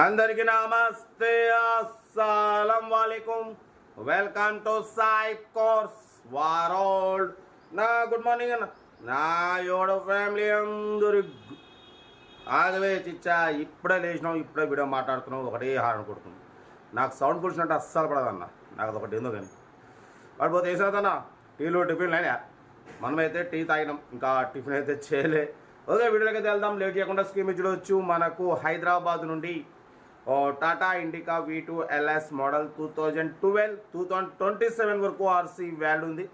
అందరికి నమస్తే. అస్సలం వాలేకుం. Welcome to Sai cars world నా గుడ్ మార్నింగ్ అన్న. నా యోడ ఫ్యామిలీ అందరు ఆగవే చిచ్చా. ఇప్పుడే లేచినాం ఇప్పుడే వీడియో మాట్లాడుతున్నాం. ఒకటే హారన్ కొడుతుంది నాకు సౌండ్ కూర్చున్నట్టు అస్సలు పడదన్న. నాకు అదొకటి ఏందో కానీ వాడు పోతే వేసేదన్న టీలు టిఫిన్లు అయినా మనమైతే టీ తాగినాం. ఇంకా టిఫిన్ అయితే చేయలే. ఓకే వీడియోకి అయితే వెళ్దాం. లేట్ చేయకుండా స్కీమ్ చూడవచ్చు మనకు హైదరాబాద్ నుండి Tata Indica V two LS model two thousand twelve two thousand twenty seven వరకు ఆర్సీ వాల్యూ ఉంది.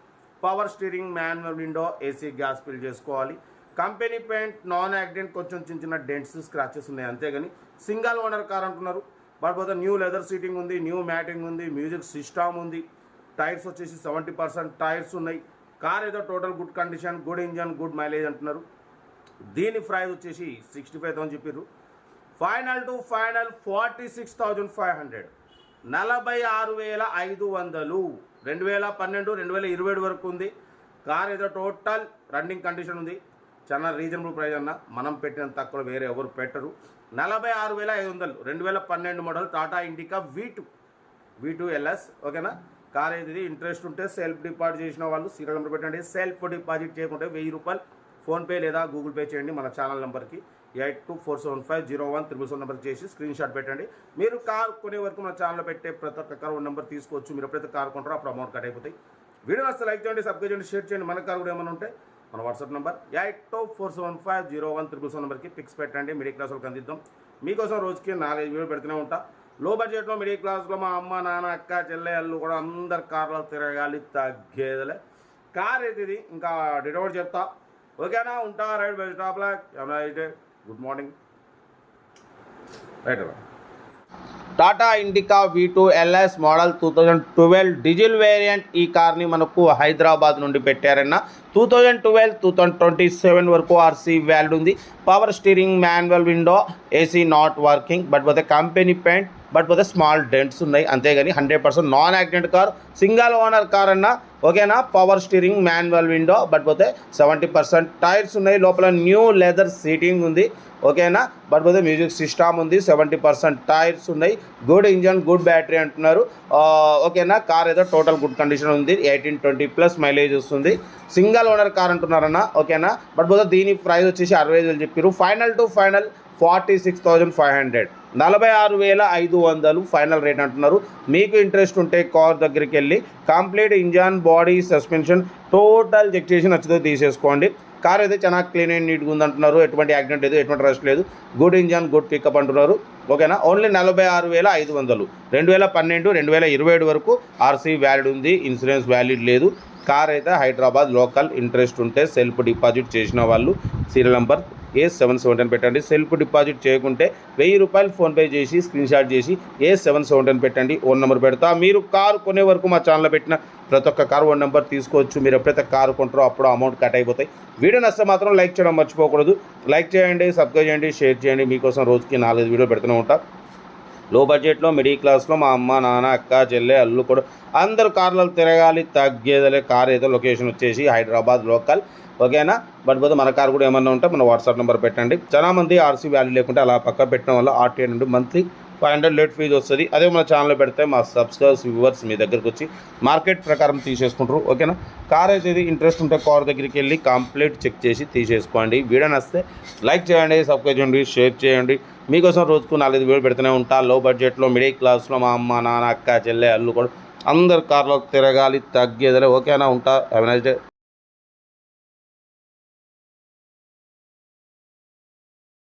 Power steering manual window AC gas fill చేసుకోవాలి. కంపెనీ పెయింట్ నాన్ యాక్సిడెంట్ కొంచెం చిన్న చిన్న డెంట్స్ స్క్రాచెస్ ఉన్నాయి. అంతేగాని సింగల్ ఓనర్ కార్ అంటున్నారు. But పోతే న్యూ లెదర్ సీటింగ్ ఉంది న్యూ మ్యాటింగ్ ఉంది మ్యూజిక్ సిస్టమ్ ఉంది. టైర్స్ వచ్చేసి సెవెంటీ పర్సెంట్ టైర్స్ ఉన్నాయి. కార్ ఏదో total good condition good engine good mileage అంటున్నారు. దీని ప్రైస్ వచ్చేసి సిక్స్టీ ఫైవ్ థౌసండ్ చెప్పారు final to final forty six thousand five hundred. నలభై ఆరు వేల ఐదు వందలు. రెండు వేల పన్నెండు రెండు వేల ఇరవై ఏడు వరకు ఉంది. కార్ ఏదో టోటల్ రన్నింగ్ కండిషన్ ఉంది. చాలా రీజనబుల్ ప్రైస్ అన్న. మనం పెట్టిన తక్కువ వేరే ఎవరు పెట్టరు. నలభై ఆరు వేల ఐదు వందలు. రెండు వేల పన్నెండు model Tata Indica V two V two LS ఓకేనా? కార్ ఏది ఇంట్రెస్ట్ ఉంటే సెల్ఫ్ డిపాజిట్ చేసిన వాళ్ళు సీరియల్ నెంబర్ పెట్టండి. సెల్ఫ్ డిపాజిట్ చేయకుంటే వెయ్యి రూపాయలు ఫోన్పే లేదా గూగుల్ పే చేయండి మన ఛానల్ నెంబర్కి. Eight two four seven five zero one triple seven number చేసి స్క్రీన్ షాట్ పెట్టండి. మీరు కార్ కొనే వరకు మన ఛానల్లో పెట్టే ప్రతి ఒక్క కార్ నెంబర్ తీసుకోవచ్చు. మీరు ఎప్పుడైతే కార్ కొంటారో అప్పుడు అమౌంట్ కట్ అయిపోతాయి. వీడియో నస్తే లైక్ చేయండి సబ్స్క్రైబ్ చేయండి షేర్ చేయండి. మన కార్ కూడా ఏమైనా ఉంటే మన WhatsApp number eight two four seven five zero one triple seven నెంబర్కి పిక్స్ పెట్టండి. మిడిల్ క్లాస్ వాళ్ళకి అందిద్దాం. మీకోసం రోజుకి నాలుగైదు వీడియో పెడుతూనే ఉంటా. లో బడ్జెట్లో మిడిల్ క్లాస్లో మా అమ్మ నాన్న అక్క చెల్లె అల్లు కూడా అందరు కార్లో తిరగాలి తగ్గేదలే. కార్ అయితే ఇది? ఇంకా డెలివరీ చెప్తా. ఓకేనా? ఉంటా రైట్ బెస్ట్ స్టాప్లా ఏమైనా అయితే good morning. Right Tata Indica V two LS model two thousand twelve diesel variant ఈ కార్ని మనకు హైదరాబాద్ నుండి పెట్టారన్న. Two thousand twelve two thousand twenty seven వరకు ఆర్సీ వ్యాల్డ్ ఉంది. Power steering manual window AC not working but పోతే company paint but పోతే small dents ఉన్నాయి. అంతేగాని hundred percent non accident car single owner car అన్న ఓకేనా? Power steering manual window but పోతే seventy percent tyres ఉన్నాయి. లోపల న్యూ లెదర్ సీటింగ్ ఉంది ఓకేనా? బట్ పోతే మ్యూజిక్ సిస్టమ్ ఉంది సెవెంటీ పర్సెంట్ టైర్స్ ఉన్నాయి. గుడ్ ఇంజన్ గుడ్ బ్యాటరీ అంటున్నారు. ఓకేనా? కార్ ఏదో టోటల్ గుడ్ కండిషన్ ఉంది ఎయిటీన్ ట్వంటీ ప్లస్ మైలేజ్ వస్తుంది. సింగల్ ఓనర్ కార్ అంటున్నారన్న ఓకేనా? బట్ పోతే దీని ప్రైస్ వచ్చేసి అరవై ఐదు వేలు చెప్పారు final to final forty six thousand five hundred. నలభై ఆరు వేల ఐదు వందలు ఫైనల్ రేట్ అంటున్నారు. మీకు ఇంట్రెస్ట్ ఉంటే కార్ దగ్గరికి వెళ్ళి complete engine body suspension total check చేసి నచ్చితే తీసేసుకోండి. కార్ అయితే చాలా క్లీన్ అండ్ నీట్గా ఉంది అంటున్నారు ఎటువంటి యాక్సిడెంట్ లేదు ఎటువంటి రష్ లేదు. గుడ్ ఇంజన్ గుడ్ పికప్ అంటున్నారు. ఓకేనా? ఓన్లీ నలభై ఆరు వేల ఐదు వందలు. రెండు వేల పన్నెండు రెండు వేల ఇరవై ఏడు వరకు ఆర్సీ వ్యాలిడ్ ఉంది. ఇన్సూరెన్స్ వ్యాలిడ్ లేదు. కార్ అయితే హైదరాబాద్ లోకల్ ఇంట్రెస్ట్ ఉంటే సెల్ఫ్ డిపాజిట్ చేసిన వాళ్ళు serial number A seven seven ten పెట్టండి. సెల్ఫ్ డిపాజిట్ చేయకుంటే వెయ్యి రూపాయలు ఫోన్పే చేసి స్క్రీన్ షాట్ చేసి ఏ సెవెన్ సెవెన్ టెన్ పెట్టండి. ఓన్ నెంబర్ పెడతా. మీరు కారు కొనే వరకు మా ఛానల్లో పెట్టిన ప్రతి ఒక్క కారు ఓన్ నెంబర్ తీసుకోవచ్చు. మీరు ఎప్పుడైతే కారు కొంటారో అప్పుడు అమౌంట్ కట్ అయిపోతాయి. వీడియో నస్తే మాత్రం లైక్ చేయడం మర్చిపోకూడదు. లైక్ చేయండి సబ్స్క్రైబ్ చేయండి షేర్ చేయండి. మీకోసం రోజుకి నాలుగు వీడియో పెడుతూనే ఉంటా. లో బడ్జెట్లో మిడిల్ క్లాస్లో మా అమ్మ నాన్న అక్క చెల్లె అల్లు కూడా అందరు కార్లలో తిరగాలి తగ్గేదలే కార్ ఏదో లొకేషన్ వచ్చేసి హైదరాబాద్ లోకల్. ఓకేనా? బట్ పోతే మన కార్ కూడా ఏమన్నా ఉంటే మన వాట్సాప్ నెంబర్ పెట్టండి. చాలా మంది ఆర్సీ వాల్యూ లేకుంటే అలా పక్క పెట్టడం వల్ల ఆర్టీఏ నుండి monthly five hundred late fee వస్తుంది. అదే మన ఛానల్లో పెడితే మా సబ్స్క్రైబర్స్ వ్యూవర్స్ మీ దగ్గరకు వచ్చి మార్కెట్ ప్రకారం తీసేసుకుంటారు. ఓకేనా? కార్ అయితే ఇది ఇంట్రెస్ట్ ఉంటే కార్ దగ్గరికి వెళ్ళి కంప్లీట్ చెక్ చేసి తీసేసుకోండి. వీడియో నస్తే లైక్ చేయండి సబ్స్క్రైబ్ చేయండి షేర్ చేయండి. మీకోసం రోజుకు నాలుగైదు వేలు పెడుతూనే ఉంటా. లో బడ్జెట్లో మిడిల్ క్లాస్లో మా అమ్మ నాన్న అక్క చెల్లె అల్లు కూడా అందరు కార్లో తిరగాలి తగ్గేదలే. ఓకేనా? ఉంటా. Have nice day